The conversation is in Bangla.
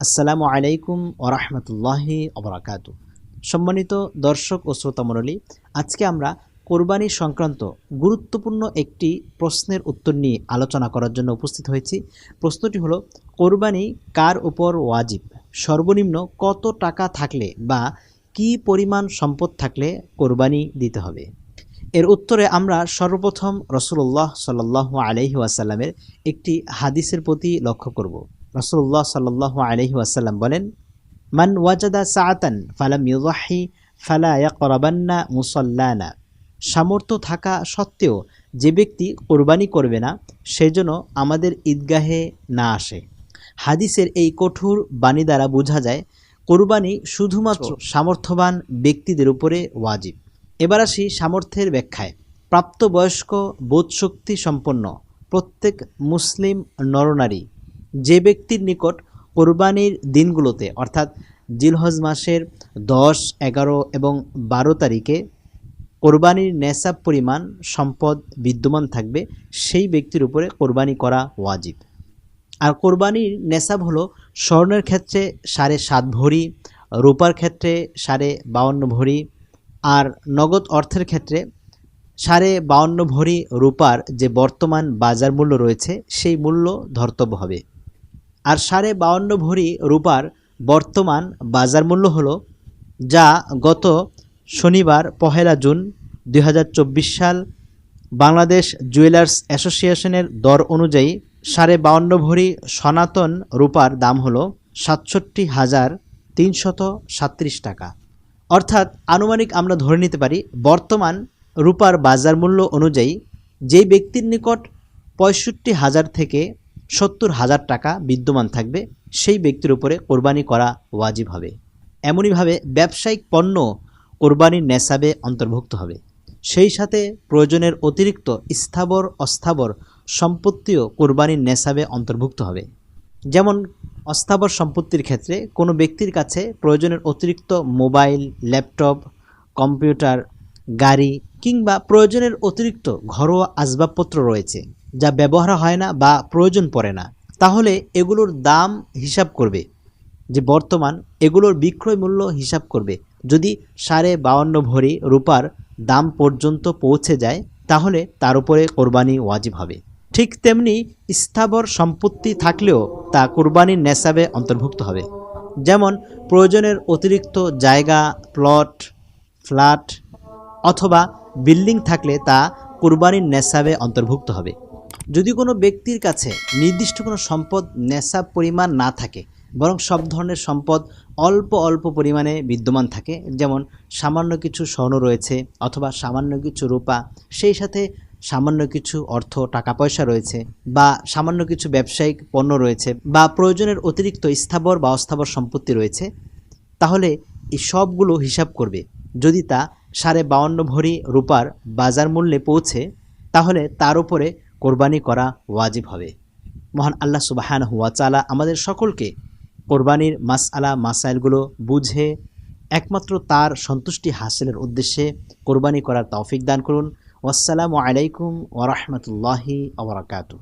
আসসালামু আলাইকুম ওরহমতুল্লাহি অবরাকাত সম্মানিত দর্শক ও শ্রোতামণ্ডলী আজকে আমরা কোরবানি সংক্রান্ত গুরুত্বপূর্ণ একটি প্রশ্নের উত্তর নিয়ে আলোচনা করার জন্য উপস্থিত হয়েছি। প্রশ্নটি হলো, কোরবানি কার উপর ওয়াজিব? সর্বনিম্ন কত টাকা থাকলে বা কি পরিমাণ সম্পদ থাকলে কোরবানি দিতে হবে? এর উত্তরে আমরা সর্বপ্রথম রসুল্লাহ সাল্লাহ আলহি ওয়াসাল্লামের একটি হাদিসের প্রতি লক্ষ্য করব। রসুল্লাহ সাল্লাহ আলহি ওয়াসাল্লাম বলেন মান ওয়াজাদা সাআতান ফালাম ইউজাহি ফালা ইয়াকরাবান্না মুসাল্লানা। সামর্থ্য থাকা সত্ত্বেও যে ব্যক্তি কোরবানি করবে না সেজন্য আমাদের ঈদগাহে না আসে। হাদিসের এই কঠোর বাণী দ্বারা বোঝা যায় কোরবানি শুধুমাত্র সামর্থ্যবান ব্যক্তিদের উপরে ওয়াজিব। এবার আসি সামর্থ্যের ব্যাখ্যায়। প্রাপ্তবয়স্ক বোধশক্তি সম্পন্ন প্রত্যেক মুসলিম নরনারী যে ব্যক্তির নিকট কোরবানির দিনগুলোতে, অর্থাৎ জিলহজ মাসের দশ, এগারো এবং বারো তারিখে কোরবানির নেশাব পরিমাণ, সম্পদ বিদ্যমান থাকবে, সেই ব্যক্তির উপরে কোরবানি করা ওয়াজিব। আর কোরবানির নেশাব হলো স্বর্ণের ক্ষেত্রে সাড়ে সাত ভরি, রূপার ক্ষেত্রে সাড়ে বাউন্ন ভরি, আর নগদ অর্থের ক্ষেত্রে সাড়ে বাউন্ন ভরি রূপার যে বর্তমান বাজার মূল্য রয়েছে, সেই মূল্য ধর্তব্য হবে। আর সাড়ে বাউন্ন ভরি রূপার বর্তমান বাজার মূল্য হল, যা গত শনিবার পহেলা জুন দু হাজার চব্বিশ সাল বাংলাদেশ জুয়েলার্স অ্যাসোসিয়েশনের দর অনুযায়ী সাড়ে বাউন্ন ভরি সনাতন রূপার দাম হল সাতষট্টি হাজার তিনশত সাত্রিশ টাকা। অর্থাৎ আনুমানিক আমরা ধরে নিতে পারি, বর্তমান রূপার বাজার মূল্য অনুযায়ী যেই ব্যক্তির নিকট পঁয়ষট্টি হাজার থেকে সত্তর হাজার টাকা বিদ্যমান থাকবে, সেই ব্যক্তির উপরে কোরবানি করা ওয়াজিব হবে। এমনইভাবে ব্যবসায়িক পণ্য কোরবানির নেশাবে অন্তর্ভুক্ত হবে। সেই সাথে প্রয়োজনের অতিরিক্ত স্থাবর, অস্থাবর সম্পত্তিও কোরবানির নেশাবে অন্তর্ভুক্ত হবে। যেমন, অস্থাবর সম্পত্তির ক্ষেত্রে কোনো ব্যক্তির কাছে প্রয়োজনের অতিরিক্ত মোবাইল, ল্যাপটপ, কম্পিউটার, গাড়ি কিংবা প্রয়োজনের অতিরিক্ত ঘরোয়া আসবাবপত্র রয়েছে। যা ব্যবহার হয় না বা প্রয়োজন পড়ে না। তাহলে এগুলোর দাম হিসাব করবে। যে বর্তমান এগুলোর বিক্রয় মূল্য হিসাব করবে। যদি সাড়ে বাউন্ন ভরি রূপার দাম পর্যন্ত পৌঁছে যায়, তাহলে তার উপরে কোরবানি ওয়াজিব হবে। ঠিক তেমনি স্থাবর সম্পত্তি থাকলেও তা কোরবানির নেশাবে অন্তর্ভুক্ত হবে। যেমন প্রয়োজনের অতিরিক্ত জায়গা, প্লট, ফ্ল্যাট অথবা বিল্ডিং থাকলে তা কোরবানির নেশাবে অন্তর্ভুক্ত হবে। যদি কোনো ব্যক্তির কাছে নির্দিষ্ট কোনো সম্পদ নেশাব পরিমাণ না থাকে, বরং সব ধরনের সম্পদ অল্প অল্প পরিমাণে বিদ্যমান থাকে, যেমন সামান্য কিছু স্বর্ণ রয়েছে অথবা সামান্য কিছু রূপা, সেই সাথে সামান্য কিছু অর্থ, টাকা পয়সা রয়েছে বা সামান্য কিছু ব্যবসায়িক পণ্য রয়েছে বা প্রয়োজনের অতিরিক্ত স্থাবর বা অস্থাবর সম্পত্তি রয়েছে, তাহলে এই সবগুলো হিসাব করবে। যদি তা সাড়ে বাউন্ন ভরি রূপার বাজার মূল্যে পৌঁছে, তাহলে তার উপরে কোরবানি করা ওয়াজিব হবে। মহান আল্লাহ সুবাহান হুয়া চালা আমাদের সকলকে কোরবানির মাস আলা মাসাইলগুলো বুঝে একমাত্র তার সন্তুষ্টি হাসিলের উদ্দেশ্যে কোরবানি করার তৌফিক দান করুন। আসসালামু আলাইকুম ওরহমতুল্লাহি আবরাকাতু